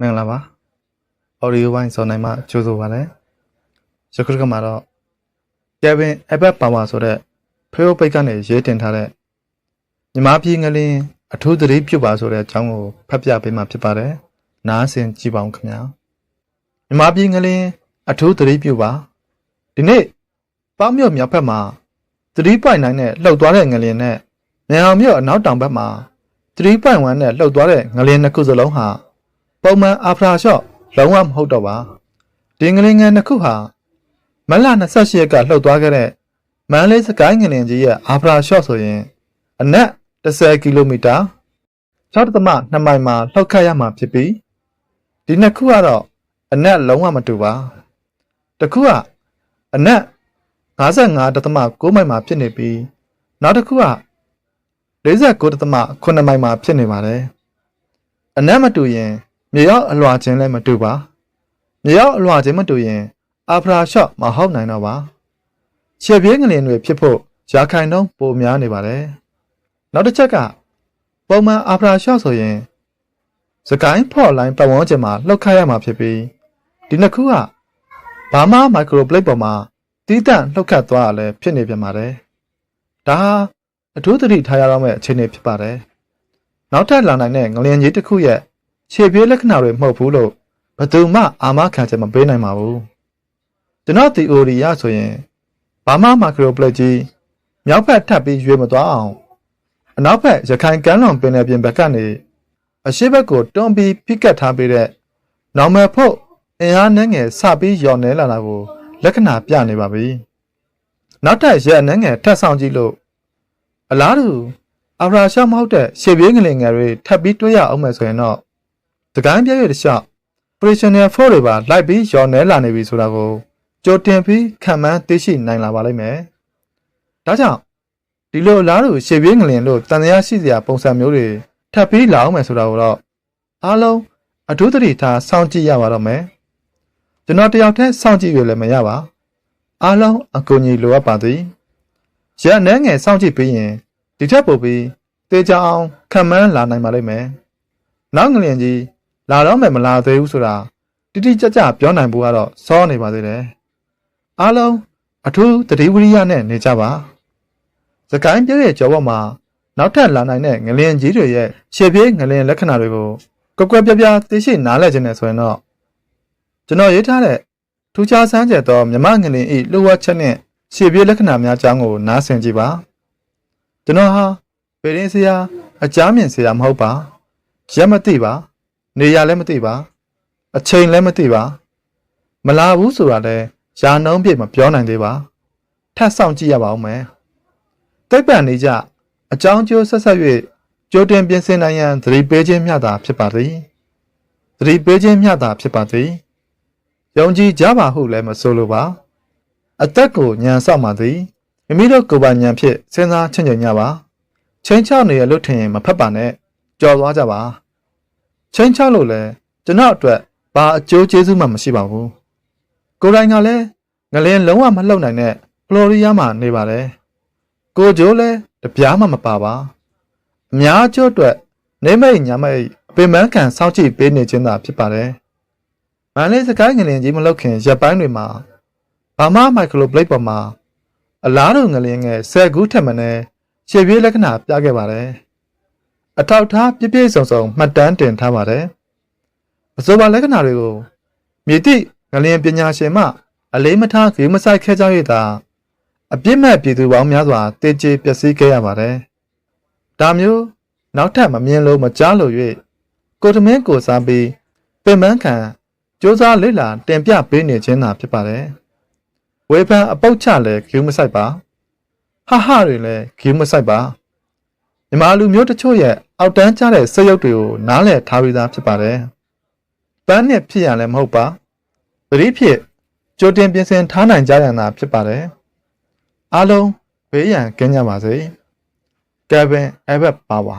မင်္ဂလာပါ audio ဘိုင်းစောနိုင်မှာကြိုးဆိုပါရစေယခုတစ်ခါမှာတော့ Kevin Abbott Power ဆိုတဲ့ဖေယိုပိတ်ကနေရေးတင်ထားတဲ့မြမပြည်ငလင်းအထူးသတိပြုပါဆိုတဲ့အကြောင်းကိုဖတ်ပြပေးမှာဖြစ်ပါတယ်နားဆင်ကြည့်ပါဦးခင်ဗျာမြမပြည်ငလင်းအထူးသတိပြုပါဒီနေ့ပေါ့မြို့မြောက်ဘက်မှာ3.9နဲ့လှုပ်သွားတဲ့ငလင်းနဲ့မြန်အောင်မြို့အနောက်တောင်ဘက်မှာ3.1နဲ့လှုပ်သွားတဲ့ငလင်းနှစ်ခုစလုံးဟာ ပုံမှန်အာဖရာရှော့လုံးဝမဟုတ်တော့ပါဒီငလင်ငယ်နှစ်ခုဟာမလ28ရက်ကလှုပ်သွားခဲ့တဲ့မန်လေးစကိုင်းငလင်ကြီးရဲ့အာဖရာရှော့ဆိုရင်အနက်10ကီလိုမီတာ6.2မိုင်မှာလှုပ်ခတ်ရမှာဖြစ်ပြီးဒီနှစ်ခုကတော့အနက်လုံးဝမတူပါတစ်ခုကအနက်55.9မိုင်မှာဖြစ်နေပြီးနောက်တစ်ခုက49.8မိုင်မှာဖြစ်နေပါတယ်အနက်မတူရင် မြေရောက်အလွှာချင်းလည်းမတူပါမြေရောက်အလွှာချင်းမတူရင်အာဖရာရှော့မဟုတ်နိုင်တော့ပါခြေပြေးငလင်တွေဖြစ်ဖို့ရာခိုင်နှုန်းပိုများနေပါတယ်နောက်တစ်ချက်ကပုံမှန်အာဖရာရှော့ဆိုရင်စကိုင်းဖော့လိုင်းပတ်ဝန်းကျင်မှာလှုပ်ခတ်ရမှာဖြစ်ပြီးဒီနှစ်ခုကဘာမှမိုက်ခရိုပလိတ်ပေါ်မှာတီးတန့်လှုပ်ခတ်သွားရလဲဖြစ်နေပြန်ပါတယ်ဒါဟာအထူးသတိထားရတော့မယ့်အခြေအနေဖြစ်ပါတယ်နောက်ထပ်လာနိုင်တဲ့ငလျင်ကြီးတစ်ခုရဲ့ ခြေပြေးလက္ခဏာတွေမဟုတ်ဘူးလို့ဘယ်သူမှအာမခံချက်မပေးနိုင်ပါဘူးကျွန်တော် theory ရဆိုရင်ဘာမှမာခရိုပလက်ကြီးမြောက်ဘက်ထပ်ပြီးရွေမသွားအောင်အနောက်ဘက်ရခိုင်ကမ်းလွန်ပင်လယ်ပြင်ဘက်ကနေအရှေ့ဘက်ကိုတွန်းပြီးဖိကတ်ထားပေးတဲ့ normal ဖို့အင်အားနှငယ်စပြီးယော်နေလာတာကိုလက္ခဏာပြနေပါပြီနောက်ထပ်ရက်နှငယ်ထပ်ဆောင်ကြည့်လို့အလားတူအဖရာရှော့မဟုတ်တဲ့ရှေ့ပြေးငလင်ငယ်တွေထပ်ပြီးတွေးရအောင်မယ်ဆိုရင်တော့ စကိုင်းပြည့်ရတဲ့ရှော့ operational force တွေပါလိုက်ပြီးရော်နဲလာနေပြီဆိုတာကိုကြိုတင်ပြီးခံမှန်းသိရှိနိုင်လာပါလိမ့်မယ်။ဒါကြောင့်ဒီလိုလားလို့ရှေ့ပြေးငလင်လို့တန်တရားရှိစရာပုံစံမျိုးတွေထပ်ပြီးလာအောင်မယ်ဆိုတာကိုတော့အားလုံးအထူးသတိထားစောင့်ကြည့်ရပါတော့မယ်။ကျွန်တော်တယောက်တည်းစောင့်ကြည့်ရလည်းမရပါ။အားလုံးအကူအညီလိုအပ်ပါသည်။ရက်နှဲငယ်စောင့်ကြည့်ပြီးရင်ဒီထက်ပိုပြီးတေချာအောင်ခံမှန်းလာနိုင်ပါလိမ့်မယ်။နောက်ငလျင်ကြီး လာတော့မယ်မလာသေးဘူးဆိုတာတိတိကျကျပြောနိုင်ဖို့ကတော့စောနေပါသေးတယ်။အားလုံးအထူးတတိဝရိယနဲ့နေကြပါ။စကိုင်းပြည့်ရဲ့ကြောပေါ်မှာနောက်ထပ်လာနိုင်တဲ့ငလျင်ကြီးတွေရဲ့ရှေ့ပြေးငလျင်လက္ခဏာတွေကိုကွက်ကွက်ပြားပြားသိရှိနားလည်ခြင်းနဲ့ဆိုရင်တော့ကျွန်တော်ရေးထားတဲ့ထူးခြားဆန်းကျယ်သောမြမငလျင်ဤလှုပ်ဝက်ချက်နဲ့ရှေ့ပြေးလက္ခဏာများအကြောင်းကိုနားဆင်ကြည့်ပါ။ကျွန်တော်ဟာပေရင်စရာအကြမ်းမြင်စရာမဟုတ်ပါ။ရက်မသိပါ။ နေရလည်းမသိပါ အချိန်လည်းမသိပါ မလာဘူးဆိုတာလည်းယာနှုံးပြည့်မပြောနိုင်သေးပါထပ်ဆောင်ကြည့်ရပါဦးမယ်တိတ်ပံနေကြအကြောင်းကျိုးဆက်ဆက်၍ကြိုတင်ပြင်ဆင်နိုင်ရန်သတိပေးခြင်းမျှတာဖြစ်ပါသည်သတိပေးခြင်းမျှတာဖြစ်ပါသည်ယုံကြည်ကြပါဟုလည်းမဆိုလိုပါ အသက်ကိုညံဆောက်ပါသည်မိမိတို့ကိုယ်ပိုင်ဉာဏ်ဖြင့်စဉ်းစားချင့်ချိန်ကြပါချင်းချောက်နေရလို့ထင်ရင်မဖက်ပါနဲ့ကြော်သွားကြပါ ချင်းချောက်လို့လဲကျွန်တော်အတွက်ဘာအကျိုးကျေးဇူးမှမရှိပါဘူးကိုယ်တိုင်ကလည်းငလင်းလုံးဝမလှုပ်နိုင်တဲ့ဖလော်ရီးယားမှာနေပါတယ်ကိုဂျိုးလည်းတပြားမှမပါပါအများကျိုးအတွက်နေမိတ်ညာမိတ်အပင်ပန်းခံစောင့်ကြည့်ပေးနေခြင်းသာဖြစ်ပါတယ်မန်လေးစကိုင်းငလင်းကြီးမလှုပ်ခင်ရပ်ပိုင်းတွေမှာဘာမှမိုက်ခရိုပလိတ်ပေါ်မှာအလားတူငလင်းငယ်ဆယ်ကူးထက်မနည်းခြေပြေးလက္ခဏာပြခဲ့ပါတယ် အထောက်ထားပြည့်ပြည့်စုံစုံမှတ်တမ်းတင်ထားပါတယ်အဆိုပါလက္ခဏာတွေကိုမြေတိငလျင်ပညာရှင်မှ အလေးမထားဂေးမဆိုင်ခဲ့ကြရတာအပြစ်မဲ့ပြည်သူပေါင်းများစွာတေကျေပျက်စီးခဲ့ရပါတယ်။ဒါမျိုးနောက်ထပ်မမြင်လို့မကြားလို့၍ကိုတမင်းကိုစားပြီးပင်ပန်းခံစ조사လိလာတင်ပြပေးနေခြင်းသာဖြစ်ပါတယ်။ဝေဖန်အပုတ်ချလည်းဂေးမဆိုင်ပါ။ဟာဟာတွေလည်းဂေးမဆိုင်ပါ။ မြမလူမျိုးတချို့ရဲ့အောက်တန်းကျတဲ့စက်ရုပ်တွေကိုနားလည်ထားပြီးသားဖြစ်ပါတယ်။ပန်းနဲ့ဖြစ်ရလည်းမဟုတ်ပါပရိဖြစ်ကြိုတင်ပြင်ဆင်ထားနိုင်ကြရတာဖြစ်ပါတယ်အားလုံးဘေးရန်ကင်းကြပါစေကယ်ဗင်အဘက်ပါဝါ